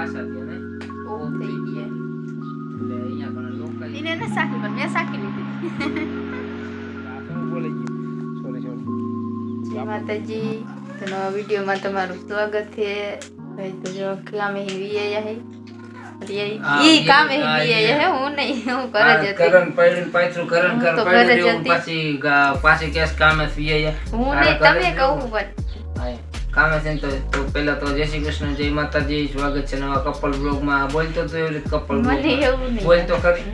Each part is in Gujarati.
પાછા થયા ને ઓફ થઈ ગયા એટલે અહીંયા ઘણા લોકો એને ન સાકી પણ મેં સાકી લીધી બોલી ગયો સોરી સોરી જય માતાજી તો નવા વિડીયોમાં તમારું સ્વાગત છે ભાઈ તો જો કામે હી વીએ હે ઈ ઈ કામે હી હા, હે હું નહીં હું કરે જ હતી કરણ પડ્યું પાછું કરણ કર જ પાછી પાછી કેસ કામે ગયા હું નહીં તમે કહું. પણ કામે છે ને તો પહેલા તો જય શ્રી કૃષ્ણ જય માતાજી સ્વાગત છે નવા કપલ બ્લોગમાં બોલતો તો એવી રીતે કપલ બોલતો કરી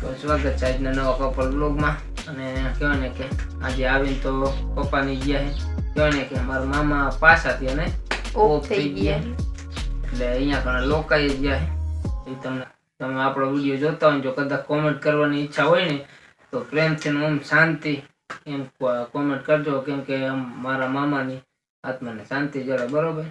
તો સ્વાગત છે આજના નવા કપલ બ્લોગમાં અને કહેવાય ને કે આજે આવીને તો પપ્પાની ગયા છે. કહેવાય ને કે મારા મામા પાછા હતી અને ઓફ થઈ ગયા. એટલે અહીંયા ઘણા લોકાઈ ગયા છે. એ તમને તમે આપણો વીડિયો જોતા હોય ને જો કદાચ કોમેન્ટ કરવાની ઈચ્છા હોય ને તો પ્રેમથી ને ઓમ શાંતિ એમ કોમેન્ટ કરજો. કેમ કે આમ મારા મામાની આત્માને શાંતિ જળે બરોબર?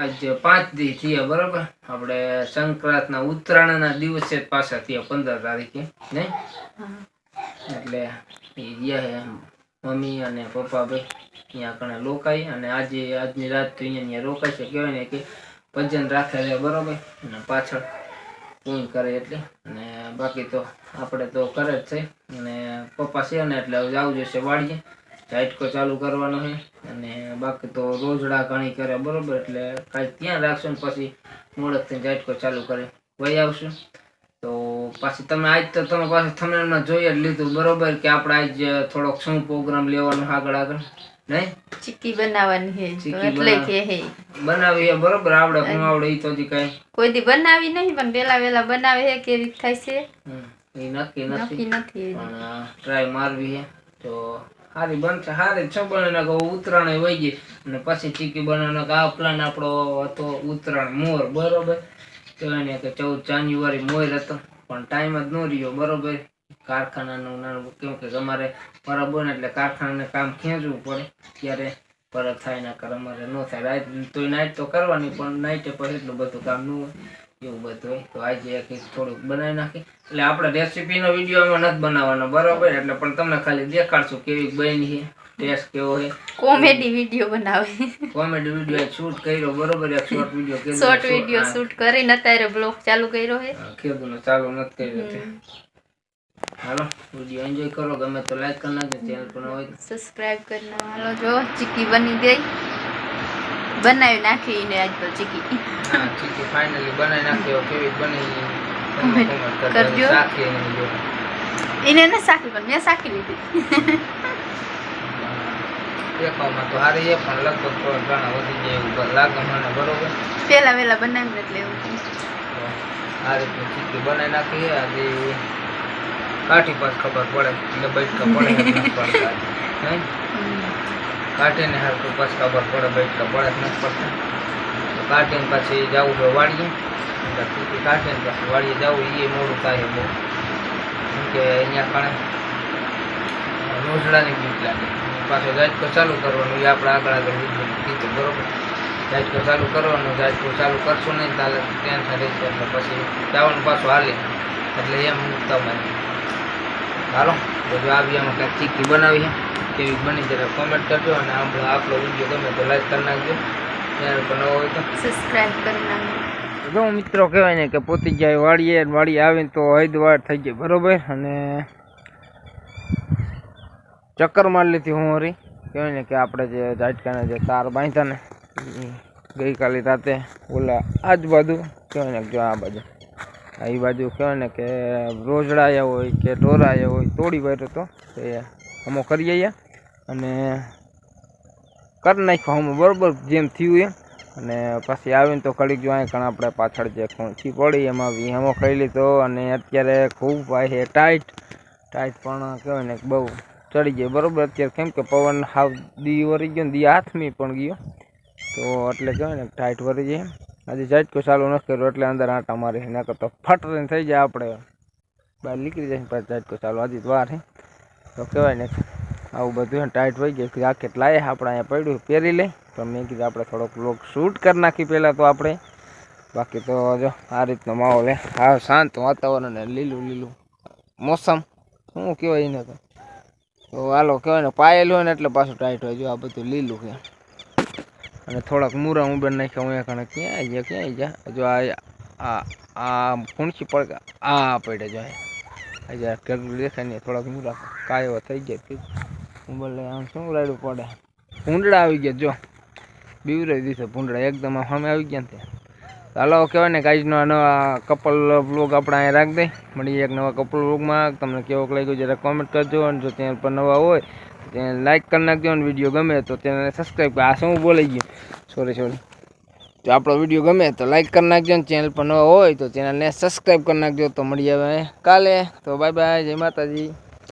આજે પાંચ દી થયા બરોબર? આપણે સંક્રાંતના ઉત્તરાયણના દિવસે પાછા થયા પંદર તારીખે નહીં? એટલે એ ગયા હે મમ્મી અને પપ્પા ભાઈ અહીંયા કણે રોકાય અને આજે આજની રાત તો અહીંયા રોકાય છે. કહેવાય ને કે ભજન રાખે છે બરોબર? અને પાછળ પૂન કરે એટલે અને બાકી તો આપણે તો કરે જ છે. અને પપ્પા છે ને એટલે જવું જોઈશે વાડીએ. ઝાટકો ચાલુ કરવાનો છે અને બાકી તો રોજડા ઘણી કરે બરોબર? એટલે કાંઈ ત્યાં રાખશું ને પછી મોડકથી ઝાટકો ચાલુ કરે. વહી આવશું. તો પાછી તમે આજ તો તમે પાછું થંબનેલમાં જોઈ જ લીધું બરોબર? કે આપણે આજ થોડોક શું પ્રોગ્રામ લેવાનો આગળ આગળ? નહીં? ચીકી બનાવવાની એટલે કે હે. બનાવી બરોબર? આવડે હું આવડે ઈ તો હજી કઈ. કોઈ દી બનાવી નહીં પણ વેલા વેલા બનાવે હે કેવી થાય છે? એ નક્કી નથી. નક્કી નથી. પણ ટ્રાય મારવી હે તો સારી બનશે. સારી છ બને કહું ઉત્તરાયણ વહી ગઈ. અને પછી ચીકી બનાવવાનો કે આ પ્લાન આપણો હતો ઉત્તરાયણ મોર, બરોબર? કહેવાય કે ચૌદ જાન્યુઆરી મોર હતો. પણ ટાઈમ જ ન રહ્યો, બરોબર? કારખાનાનું નાનું કેમ કે અમારે બરાબર ને એટલે કારખાનાને કામ ખેંચવું પડે. ત્યારે પરત થાય ના કર, અમારે ન થાય. રાત તો નાઇટ તો કરવાની, પણ નાઇટે પછી એટલું બધું કામ ન હોય. એવું બધું તો આજે એક થોડુંક બનાવી નાખી એટલે આપણે રેસીપીનો વીડિયો આમાં નથી બનાવવાનો બરાબર? એટલે પણ તમને ખાલી દેખાડશું કેવી બની છે ટેસ્ટ કેવો છે. કોમેડી વીડિયો બનાવે. કોમેડી વીડિયો શૂટ કર્યો બરોબર? એક short video short video shoot કરીને અત્યારે બ્લોગ ચાલુ કર્યો હે કેવું ચાલુ નથી કર્યો છે હાલો વીડિયો એન્જોય કરો ગમે તો લાઈક કરી નાખજો ચેનલ પર હોય સબસ્ક્રાઇબ કરી હાલો જો ચીકી બની ગઈ. બનાવી નાખી ને આજ તો ચીકી. હા ચીકી ફાઇનલી બનાવી નાખ્યો કેવી બની કરજો. એને ન સાખી પણ મેં સાખી લીધી. દેખાવમાં તો હારી એ પણ લગભગ ઘણા વધી જાય એવું લાગે મને બરોબર? પેલા વેલા બનાવ્યું એટલે એવું આ રીતની ચીકી બનાવી નાખી આજે કાઠી પાસ ખબર પડે એટલે બેઠકા પડે પડતા. કાઢીને હરખું પાસ ખબર પડે એટલે પડે કે નથી પડતા. કાઢીને પછી જવું હોય વાળીએ એટલે ચીકી કાઢીને પછી વાળીએ જવું એ મોડું થાય બહુ. કેમ કે અહીંયા કણે રોજડાની બીક લાગે. પાછો જાજકો ચાલુ કરવાનું એ આપણે આગળ આગળ કીધું બરોબર? જાજકો ચાલુ કરવાનું, જાજકો ચાલુ કરશું નહીં તાલે ટેન્શન રહેશે એટલે પછી જવાનું પાછું હાલે. એટલે એમ મૂકતા મને હાલો, બધું આવી આમાં કંઈક ચીકી બનાવી છે કેવી બની જરા કોમેન્ટ કરજો અને આમ આપણો વીડિયો ગમે તો લાઈક કરી નાખજો. ચેનલ પર નવો હોય તો. સબસ્ક્રાઇબ કરી નાખજો. જો મિત્રો કહેવાય ને કે પોતી જાય વાડીએ વાડી આવીને તો હૈદવાર થઈ ગઈ બરોબર? અને ચક્કર મારી લીધી હું હરી. કહેવાય ને કે આપણે જે ઝાટકાને જે તાર બાંધતા ને ગઈકાલે રાતે ઓલા આજુબાજુ કહેવાય ને જો આ બાજુ આ એ બાજુ કહેવાય ને કે રોજડા આવ્યા હોય કે ઢોરા આવ્યા હોય તોડી વાર્યો તો એ અમો કરી આવ્યા અને કરી નાખ્યો હમો બરોબર જેમ થયું એમ. અને પછી આવીને તો કડીક જો અહીં ઘણા આપણે પાછળ જે ખૂંચી પડી, એમાં વિહામો ખાઈ લીધો અને અત્યારે ખૂબ ભાઈ છે ટાઈટ ટાઈટ પણ કહેવાય ને બહુ ચડી ગયો. બરોબર, અત્યારે કેમ કે પવન હાવ દી વરી ગયો ને, દી હાથમી પણ ગયો. તો એટલે કહેવાય ને ટાઈટ વરી જાય આજે ઝાટકો ચાલુ નથી કર્યો, એટલે અંદર આંટા મારી નકર તો ફટ થઈ જાય આપણે. બહાર નીકળી જાય પછી ઝાટકો ચાલુ. આજે દ્વાર વાર છે. તો કહેવાય ને આવું બધું ટાઈટ હોય ગયું. આ કેટલાય આપણે અહીંયા પડ્યું? પહેરી લઈ તો મેં કીધું, આપણે થોડોક લોક શૂટ કરી નાખી પહેલાં તો આપણે. બાકી તો જો, આ રીતનો માહોલ હે. હા, શાંત વાતાવરણ લીલું લીલું મોસમ. શું કહેવાય એને તો? તો હાલો, કહેવાય ને પાયેલું હોય ને એટલે પાછું ટાઈટ હોય. જો આ બધું લીલું છે. અને થોડાક મૂરા ઉંબર નાખ્યા. હું કણે ક્યાં ગયા ક્યાં ગયા? જો આ આ ફૂણસી પડ આ પડે જો. અહીંયા દેખાય ને થોડાક મૂરા કાયો થઈ ગયા. લઈ આમ શું રાડું પડે. ભૂંડડા આવી ગયા, જો. બીવરાઈ દીધો ભૂંડડા, એકદમ સામે આવી ગયા ને તે ચાલો કહેવાય ને કાંઈનો નવા કપલ બ્લોગ આપણે અહીંયા રાખ દઈ મળીએ એક નવા કપલ બ્લોગમાં તમને કેવો લાગ્યો જરા કોમેન્ટ કરજો. અને જો ચેનલ પર નવા હોય, તો તેને લાઇક કરી નાખજો. અને વીડિયો ગમે તો તેને સબસ્ક્રાઈબ કરો આ શું બોલાઈ ગયું? સોરી સોરી તો આપણો વીડિયો ગમે તો લાઇક કરી નાખજો. અને ચેનલ પર નવા હોય તો ચેનલને સબસ્ક્રાઈબ કરી નાખજો. તો મળીએ હવે કાલે. તો બાય બાય જય માતાજી.